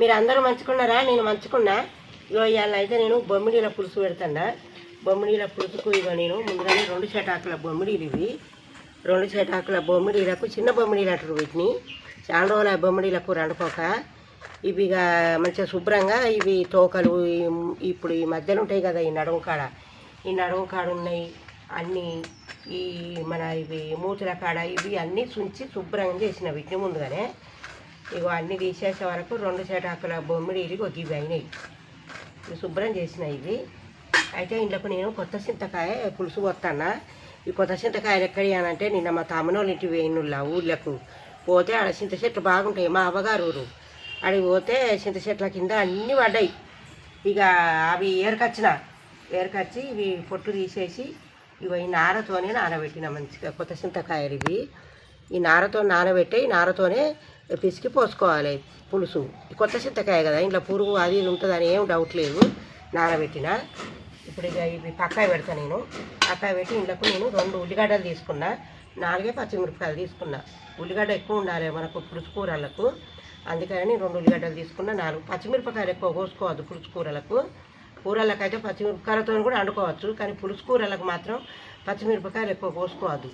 మీరు అందరూ మంచుకున్నారా? నేను మంచుకున్నా. ఇగో ఇవాళ అయితే నేను బొమ్మిడీల పులుసు పెడతాడా. బొమ్మిడీల పులుసుకు ఇగో నేను ముందుగానే రెండు చెటాకుల బొమ్మిడీలు ఇవి. రెండు చెటాకుల బొమ్మిడీలకు చిన్న బొమ్మిడీలు అంటారు వీటిని. చాలా రోజుల ఆ బొమ్మిడీల కూర వండుకోక ఇవి ఇక మంచిగా శుభ్రంగా ఇవి తోకలు ఇప్పుడు ఈ మధ్యలో ఉంటాయి కదా ఈ నడుము కాడ. ఈ నడుము కాడ ఉన్నాయి అన్నీ ఈ మన ఇవి మూతుల కాడ ఇవి అన్నీ చుంచి శుభ్రంగా చేసిన వీటిని ముందుగానే. ఇగో అన్నీ తీసేసే వరకు రెండు చెటాకుల ఇరిగి ఒక ఇవి అయినాయి ఇవి శుభ్రం చేసిన ఇవి. అయితే ఇంట్లోకి నేను కొత్త చింతకాయ పులుసు కొత్తన్నా. ఈ కొత్త చింతకాయలు ఎక్కడ అంటే నిన్న మా తమ్మునోళ్ళ ఇంటి వేయినుల్లా ఊళ్ళకు పోతే ఆడ చింత చెట్లు బాగుంటాయి మా అవ్వగారు ఊరు. అడిగి పోతే చింత చెట్ల కింద అన్నీ పడ్డాయి. ఇక అవి ఏరకొచ్చిన. ఏరకొచ్చి ఇవి పొట్టు తీసేసి ఇవి నారతోనే నానబెట్టిన మంచిగా కొత్త చింతకాయలు ఇవి. ఈ నారతో నానబెట్టి ఈ నారతోనే పిసికి పోసుకోవాలి. పులుసు. కొత్త చింతకాయ కదా ఇంట్లో పురుగు అది ఇది ఉంటుందని ఏం డౌట్ లేదు. నానబెట్టిన. ఇప్పుడు ఇక ఇవి పక్కా పెడతా నేను. పక్కా పెట్టి ఇంట్లోకి నేను రెండు ఉల్లిగడ్డలు తీసుకున్నా. నాలుగే పచ్చిమిరపకాయలు తీసుకున్నా. ఉల్లిగడ్డ ఎక్కువ ఉండాలి మనకు పులుసు కూరలకు. అందుకని రెండు ఉల్లిగడ్డలు తీసుకున్నా నాలుగు. పచ్చిమిరపకాయలు ఎక్కువ కోసుకోవద్దు పులుసు కూరలకు. కూరలకు అయితే పచ్చిమిరపకాయలతో కూడా వండుకోవచ్చు. కానీ పులుసు కూరలకు మాత్రం పచ్చిమిరపకాయలు ఎక్కువ కోసుకోవద్దు.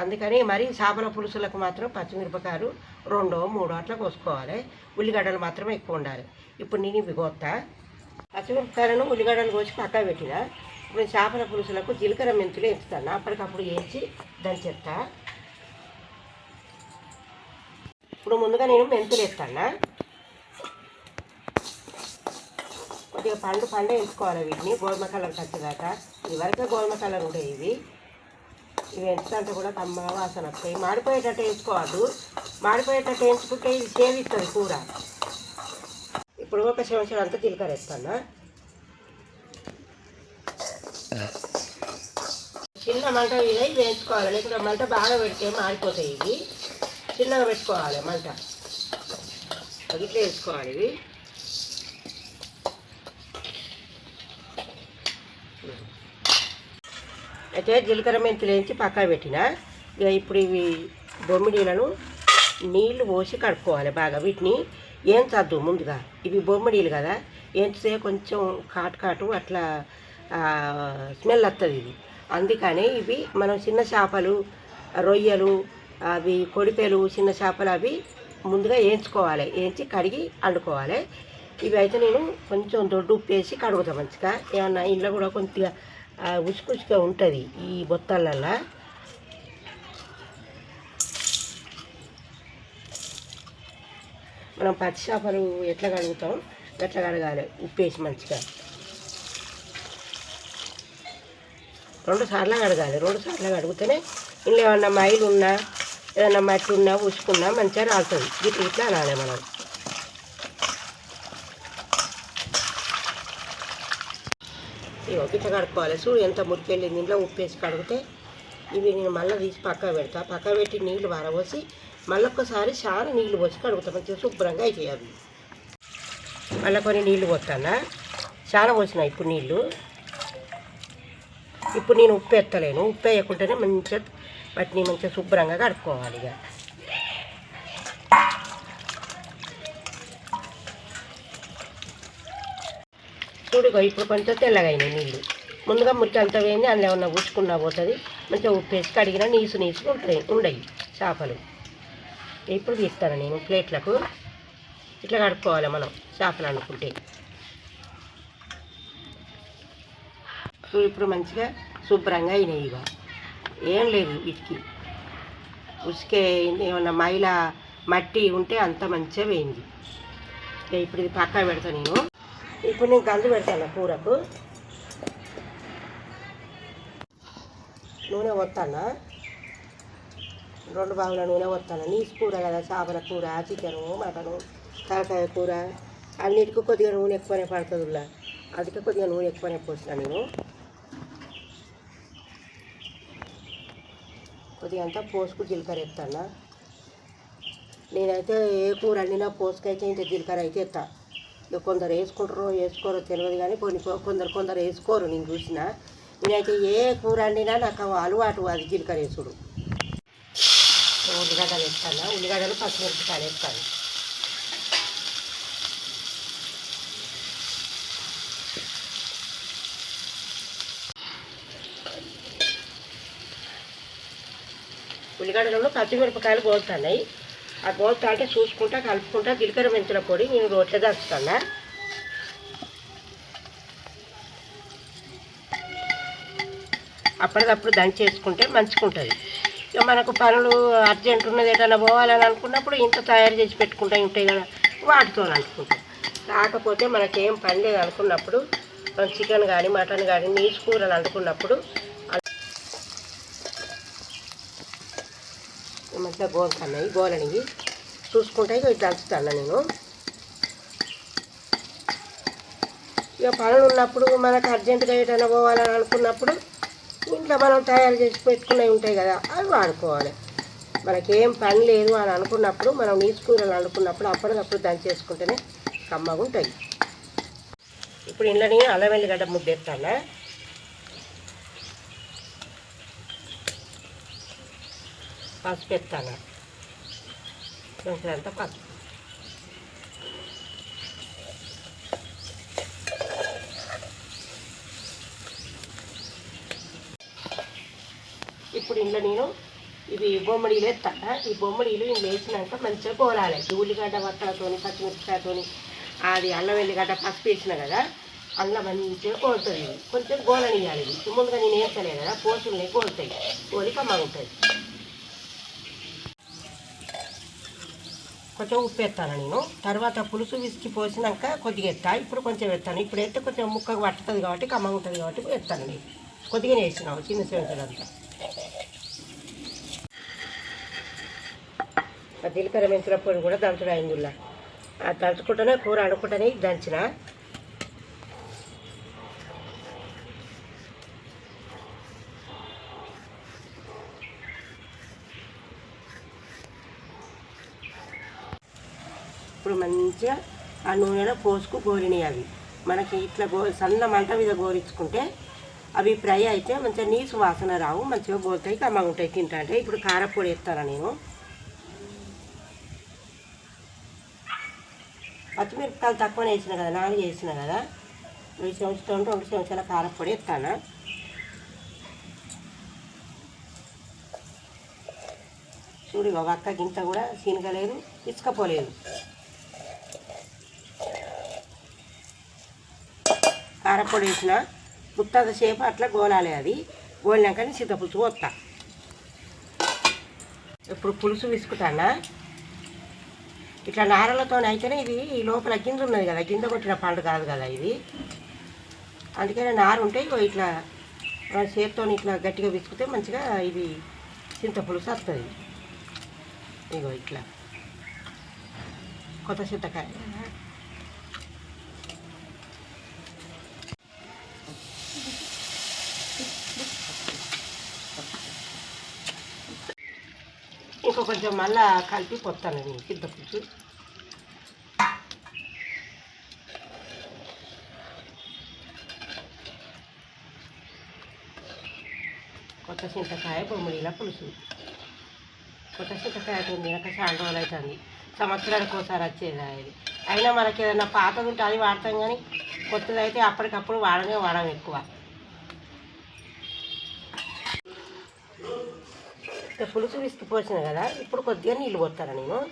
అందుకని మరి చేపల పులుసులకు మాత్రం పచ్చిమిరపకాయలు రెండో మూడో అట్లా కోసుకోవాలి. ఉల్లిగడ్డలు మాత్రమే ఎక్కువ ఉండాలి. ఇప్పుడు నేను ఇవి కోస్తా పచ్చిమిరపకాయలను ఉల్లిగడ్డలు కోసి పక్క పెట్టిన ఇప్పుడు చేపల పులుసులకు జీలకర్ర మెంతులు వేస్తాను. అప్పటికప్పుడు వేసి దంచేస్తా ఇప్పుడు ముందుగా నేను మెంతులు వేస్తాను. కొద్దిగా పండు పండు వేసుకోవాలి వీటిని. గోధుమ కలర్ వచ్చేదాకా ఇవరకే గోధుమ కలర్ ఉంటాయి ఇవి ఇవి ఎంచుకుంటే కూడా కమ్మగా వాసన వస్తాయి మాడిపోయేటట్టు వేసుకోవద్దు. మాడిపోయేటట్టు వేసుకుంటే ఇది సేవిస్తుంది కూర. ఇప్పుడు ఒక సంవత్సరం అంతా జీలకర్ర వేస్తాను? చిన్న మంట మీద ఇవి వేయించుకోవాలి లేకుంటే మంట బాగా పెడితే మాడిపోతాయి ఇవి. చిన్నగా పెట్టుకోవాలి మంట. ఇట్లా వేసుకోవాలి ఇవి. అయితే జీలకర్ర మెంతులు వేయించి పక్కన పెట్టిన. ఇక ఇప్పుడు ఇవి బొమ్మిడీలను నీళ్ళు పోసి కడుక్కోవాలి బాగా. వీటిని ఏం చద్దు ముందుగా. ఇవి బొమ్మిడీలు కదా. ఏంచితే కొంచెం కాటు కాటు అట్లా స్మెల్ వస్తుంది ఇది. అందుకని ఇవి మనం చిన్న చేపలు రొయ్యలు అవి కొడిపెలు చిన్న చేపలు అవి ముందుగా వేయించుకోవాలి వేయించి కడిగి వండుకోవాలి ఇవి అయితే నేను కొంచెం దొడ్డు ఉప్పు వేసి కడుగుతా మంచిగా. ఏమన్నా ఇంట్లో కూడా కొద్దిగా ఉసుకుసుగా ఉంటుంది ఈ బొత్తాలల్లో మనం పచ్చి చేపలు ఎట్లా కడుగుతాం? ఎట్లా కడగాలి? ఉప్పు వేసి మంచిగా. రెండు సార్లు కడగాలి. రెండు సార్లు కడిగితేనే ఇంట్లో ఏమన్నా మైలు ఉన్నా ఏదన్నా మట్టి ఉన్నా ఉసుకున్నా మంచిగా రాలుతుంది. ఇట్లా ఇట్లా అనాలి మనం. ఇగో కడుక్కోవాలి. చూడు ఎంత మురికెళ్ళింది. ఇంట్లో ఉప్పు వేసి కడిగితే ఇవి నేను మళ్ళీ తీసి పక్క పెడతా. పక్క పెట్టి నీళ్ళు వారబోసి మళ్ళీ ఒక్కసారి చాలా నీళ్ళు పోసి కడుగుతా. మంచిగా శుభ్రంగా అయిపోయాలి మళ్ళీ కొన్ని నీళ్ళు పోతానా చాలా పోసిన ఇప్పుడు నీళ్ళు. ఇప్పుడు నేను ఉప్పు ఎత్తలేను. ఉప్పు వేయకుంటేనే మంచిగా వాటిని మంచిగా శుభ్రంగా కడుక్కోవాలి ఇక. చూడుగో ఇప్పుడు కొంచెం తెల్లగా అయినాయి నీళ్ళు. ముందుగా మురికి అంత వేయండి అందులో ఏమన్నా ఉచ్చుకున్నా పోతుంది. మంచిగా ఉప్పు వేసి కడిగిన నీసు నీసు ఉంటాయి ఉండయి చేపలు. ఇప్పుడు తీస్తాను నేను ప్లేట్లకు. ఇట్లా కడుక్కోవాలి మనం చేపలు అనుకుంటే. ఇప్పుడు మంచిగా శుభ్రంగా అయినాయి ఇక ఏం లేదు వీటికి ఉసికే ఏమన్నా మైల మట్టి ఉంటే అంత మంచిగా వేయింది. ఇప్పుడు ఇది పక్కా పెడతా నేను. ఇప్పుడు నేను గంజు పెడతాను కూరకు. నూనె వస్తానా రెండు బావుల నూనె వస్తాను నీసు కూర కదా చేపల కూర చికెను మటను తలకాయ కూర. అన్నిటికీ కొద్దిగా నూనె ఎక్కువనే పడుతుంది అందుకే కొద్దిగా నూనె ఎక్కువనే పోసిన నేను. కొద్దిగా అంతా పోసుకు జీలకర్ర ఎత్తానా నేనైతే ఏ కూర వండినా పోసుకైతే ఇంత జీలకర్ర అయితే ఎత్తాను కొందరు వేసుకుంటారు వేసుకోరో తెలియదు కానీ కొన్ని కొందరు కొందరు వేసుకోరు నేను చూసిన. నేనైతే ఏ కూర వండినా నాకు అలవాటు అది జీలకర్ర వేసుడు. ఉల్లిగడ్డలు వేస్తాను? ఉల్లిగడ్డలు పచ్చిమిరపకాయలు వేస్తాను. ఉల్లిగడ్డలలో పచ్చిమిరపకాయలు కోలుతున్నాయి ఆ గోలుతా అంటే చూసుకుంటా కలుపుకుంటా జీలకర్ర మెంతుల పొడి నేను రోట్లో దంచుతాను? అప్పటికప్పుడు దంచేసుకుంటే మంచుకుంటుంది ఇక మనకు పనులు అర్జెంట్ ఉన్నది ఏదైనా పోవాలని అనుకున్నప్పుడు ఇంత తయారు చేసి పెట్టుకుంటా ఉంటాయి కదా వాటితో అనుకుంటాం కాకపోతే మనకేం పని లేదు అనుకున్నప్పుడు మనం చికెన్ కానీ మటన్ కానీ నీచు కూరలు అనుకున్నప్పుడు మంచిగా గోలుతున్నాయి గోలని చూసుకుంటే ఇక దంచుతాను నేను. ఇక పనులు ఉన్నప్పుడు మనకు అర్జెంటుగా ఏదైనా పోవాలని అనుకున్నప్పుడు ఇంట్లో మనం తయారు చేసి పెట్టుకున్నవి ఉంటాయి కదా అవి వాడుకోవాలి. మనకేం పని లేదు అని అనుకున్నప్పుడు మనం నీచుకూరలు అనుకున్నప్పుడు అప్పటికప్పుడు దంచేసుకుంటేనే కమ్మగా ఉంటాయి. ఇప్పుడు ఇంట్లో నేను అల్లం వెల్లిగడ్డ ముద్ద ఎత్తాను పసుపు ఎత్తాను కొంచెం పసుపు ఇప్పుడు ఇంట్లో నేను ఇవి బొమ్మడీలు ఎత్తాను ఈ బొమ్మడీలు ఇవి వేసినాక మంచిగా కోరాలి ఉల్లిగడ్డ వత్తలతోని పచ్చిమిరపకాయతోని అది అల్లం వెల్లిగడ్డ పసుపు వేసిన కదా అల్లం మంచిగా కోరుతుంది కొంచెం గోలనియాలి ఇది. ముందుగా నేను వేస్తలే కదా పోసుల్ని కోరుతాయి కోలి కమ్మగా ఉంటుంది కొంచెం ఉప్పు వేస్తాను నేను. తర్వాత పులుసు విసికి పోసినాక కొద్దిగా ఎత్తా ఇప్పుడు కొంచెం ఎత్తాను ఇప్పుడు ఎత్తే కొంచెం ముక్కకు పట్టుతుంది కాబట్టి కమ్మగా ఉంటుంది కాబట్టి ఎత్తాను నేను. కొద్దిగానే వేసినావు చిన్న సెంటులంతా ఆ జీలకర్ర మెంతుల పొడి కూడా దంచడం అయింది ఆ దంచుకుంటేనే కూర అనుకుంటేనే దంచినా దంచిన. మధ్య మంచిగా ఆ నూనెలో పోసుకు గోలినాయి అవి. మనకి ఇట్లా గో సన్న మంట మీద గోరించుకుంటే అవి ఫ్రై అయితే మంచిగా నీసు వాసన రావు మంచిగా గోలుతాయి కమ్మగా ఉంటాయి తింటా అంటే ఇప్పుడు కారపొడి వేస్తాను నేను? పచ్చిమిరపకాయలు తక్కువనే వేసిన కదా నాలుగు వేసిన కదా. రెండు సంవత్సరాలు రెండు సంవత్సరాల కారపొడి ఎత్తాను చూడు ఇగో ఒక్క గింత కూడా సీనగలేదు ఇసుకపోలేదు కారపొడి వేసిన ముత్తంత సేపు అట్లా గోలాలి అది. గోలినాక చింతపులుసు వస్తా ఇప్పుడు పులుసు విసుకుతానా? ఇట్లా నారలతో అయితేనే ఇది ఈ లోపల గింజ ఉన్నది కదా గింజ కొట్టిన పండు కాదు కదా ఇది. అందుకనే నారు ఉంటే ఇగో ఇట్లా చేతితో ఇట్లా గట్టిగా విసుకుతే మంచిగా ఇది చింతపులుసు వస్తుంది. ఇగో ఇట్లా. కొత్త చింతకాయ. ఇంకా కొంచెం మళ్ళా కలిపి పొత్తాను కింద పులుసు కొత్త చింతకాయ బొమ్మిడిల పులుసు. కొత్త చింతకాయ తినక చాలా రోజులు అవుతుంది. సంవత్సరానికి ఒకసారి వచ్చేది అది. అయినా మనకి ఏదైనా పాతది ఉంటే అది వాడతాం కానీ కొత్తది అయితే అప్పటికప్పుడు వాడమే వాడడం ఎక్కువ. పులుసు విసికి పోసిన కదా ఇప్పుడు కొద్దిగా నీళ్ళు పోతాను నేను?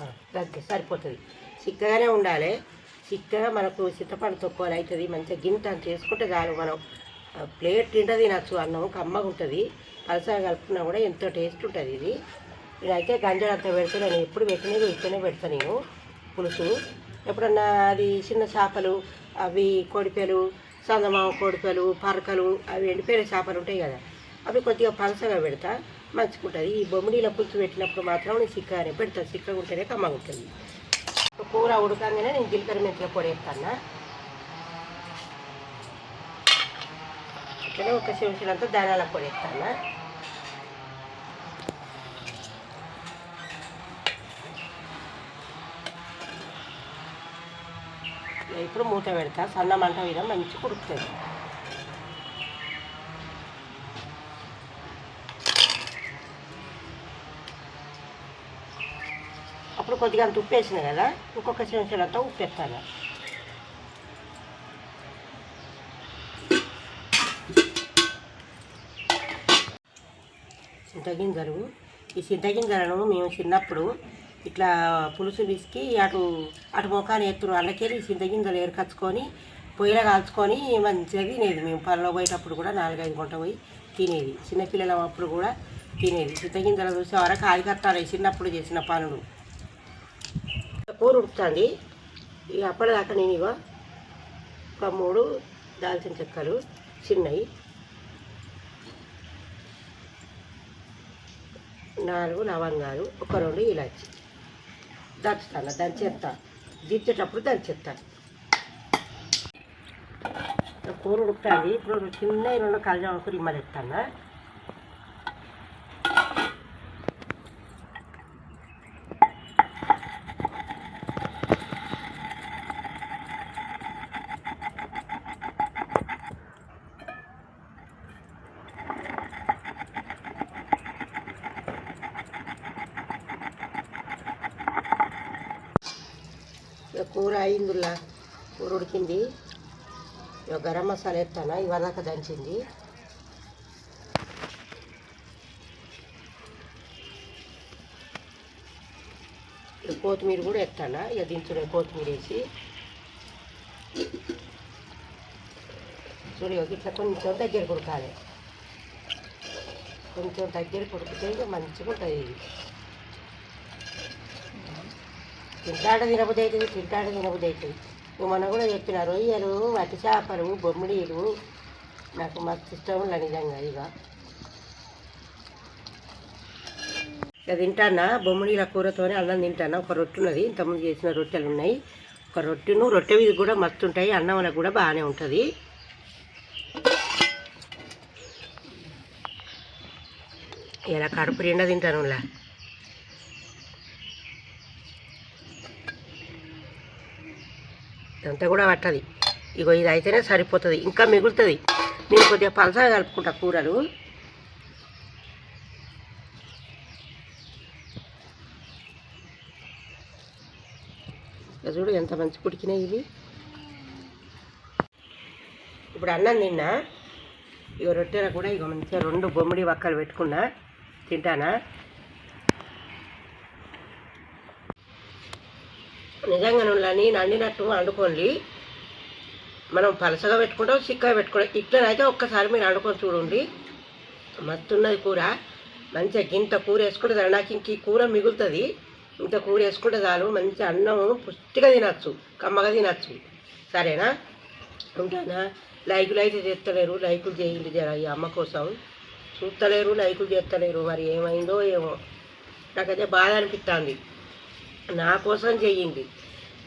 ఆ, దగ్గర సరిపోతుంది. చిక్కగానే ఉండాలి. చిక్కగా మనకు చింతపండు తొక్కువలు అవుతుంది మంచిగా గింత అంత చేసుకుంటే చాలు. మనం ప్లేట్ తింటా తినచ్చు అన్నం కమ్మగా ఉంటుంది. పలసగా కలుపుకున్నా కూడా ఎంతో టేస్ట్ ఉంటుంది ఇది. ఇదైతే గంజలు అంత పెడితే నేను ఎప్పుడు పెట్టినది ఇక్కడనే పెడతాను నేను పులుసు. ఎప్పుడన్నా అది చిన్న చేపలు అవి కోడిపెలు చందమామ కొడుకలు పరకలు అవి ఎండిపోయిన చేపలు ఉంటాయి కదా. అవి కొద్దిగా పలసగా పెడతా మంచుకుంటుంది. ఈ బొమ్మిడీల పులుసు పెట్టినప్పుడు మాత్రం నేను చిక్కగానే పెడతా. సిక్కగా ఉంటేనే కమ్మగా ఉంటుంది. కూర ఉడకంగానే నేను జీలకర్ర మెంతుల పొడి వేస్తాను ఇట్లనే ఒక చెంచులంతా ధనాల పొడి వేస్తాను ఇప్పుడు మూత పెడతా. సన్న మంట మీద మంచి కుడుకుతుంది అప్పుడు కొద్దిగా అంత ఉప్పు వేసిన కదా ఇంకొక చెంచాలంతా ఉప్పు వేస్తాను చింతగింజలు ఈ చింతగింజలను మేము చిన్నప్పుడు ఇట్లా పులుసు పిసికి అటు అటు ముఖాన్ని ఎత్తురు. అల్లకెళ్ళి చింతగింజలు ఏరుకచ్చుకొని పొయ్యిలో కాల్చుకొని మంచిగా తినేది. మేము పనిలో పోయేటప్పుడు కూడా నాలుగైదు గంట పోయి తినేది. చిన్నపిల్లలు అప్పుడు కూడా తినేది. చింతగింజలు చూసే వరకు ఆదికత్తాలి చిన్నప్పుడు చేసిన పనులు. కూర ఉడుకుతుంది. ఇక అప్పటిదాకా నేను ఇగో ఒక మూడు దాల్చిన చెక్కలు చిన్నవి నాలుగు లవంగాలు ఒక రెండు ఇలాచి. దంచుతాను దంచేస్తా దించేటప్పుడు దంచేస్తాను కూర ఉడుకుతుంది ఇప్పుడు చిన్న రెండు కళ్ళకు రిమ్మలెత్తాను ఇక కూర అయిందిలా. కూర ఉడికింది. ఇక గరం మసాలా ఎత్తాను ఇవదాకా దంచింది. కొత్తిమీర కూడా ఎత్తాను ఇక దించుడే కొత్తిమీర వేసి. చూడ ఇట్లా కొంచెం దగ్గర కొడుకాలి కొంచెం దగ్గర కొడుకుతే ఇక మంచిగా ఉంటుంది. ఇది తింటాడ తినబుద్ధి అవుతుంది తింటాడ తినబుద్ధి అవుతుంది మొన్న కూడా చెప్పిన రొయ్యలు వట్టి చేపలు బొమ్మిడీలు నాకు మస్తు ఇష్టం ఉండ నిజంగా ఇక ఇక తింటానా బొమ్మిడీల కూరతోనే అన్నం తింటానా ఒక రొట్టె ఉన్నది ఇంతకుముందు చేసిన రొట్టెలు ఉన్నాయి ఒక రొట్టెను రొట్టె మీద కూడా మస్తు ఉంటాయి అన్నం కూడా బాగానే ఉంటుంది. ఇలా కడుపు నిండా తింటాను ఇదంతా కూడా పట్టది. ఇగో ఇది అయితేనే సరిపోతుంది ఇంకా మిగులుతుంది. నేను కొద్దిగా పలసగా కలుపుకుంటా కూరలు. చూడు ఎంత మంచి కుడికినాయి ఇవి. ఇప్పుడు అన్నం తిన్నా. ఇక రొట్టెలు కూడా ఇక మంచిగా రెండు బొమ్మిడి వక్కలు పెట్టుకున్నా. తింటానా? నిజంగా నుండి నండినట్టు వండుకోండి మనం పలసగా పెట్టుకుంటాం చిక్కగా పెట్టుకుంటాం. ఇట్లనైతే ఒక్కసారి మీరు వండుకొని చూడండి. మస్తున్నది కూర. మంచిగా గింత కూర వేసుకుంటే నాకు ఇంక ఈ కూర మిగులుతుంది. ఇంత కూర వేసుకుంటే చాలు. మంచి అన్నం పుష్టిగా తినచ్చు. కమ్మగా తినచ్చు. సరేనా? ఉంటానా? లైకులు అయితే చేస్తలేరు. లైకులు చేయండి జర ఈ అమ్మ కోసం. చూస్తలేరు లైకులు చేస్తలేరు. మరి ఏమైందో ఏమో. నాకైతే బాధ అనిపిస్తుంది నా కోసం చెయ్యండి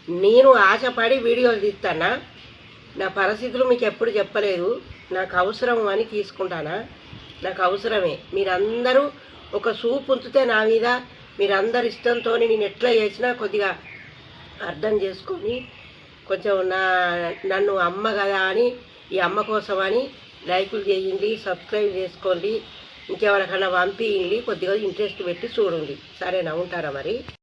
నేను ఆశపడి వీడియోలు తీస్తానా నా పరిస్థితులు మీకు ఎప్పుడు చెప్పలేదు. నాకు అవసరం అని తీసుకుంటానా? నాకు అవసరమే. మీరందరూ ఒక చూపు ఉంచితే నా మీద మీరందరు ఇష్టంతో నేను ఎట్లా చేసినా కొద్దిగా అర్థం చేసుకొని కొంచెం నా నన్ను అమ్మ కదా అని ఈ అమ్మ కోసం అని లైకులు చేయండి సబ్స్క్రైబ్ చేసుకోండి ఇంకెవరికైనా పంపించండి కొద్దిగా ఇంట్రెస్ట్ పెట్టి చూడండి. సరేనా? ఉంటారా మరి?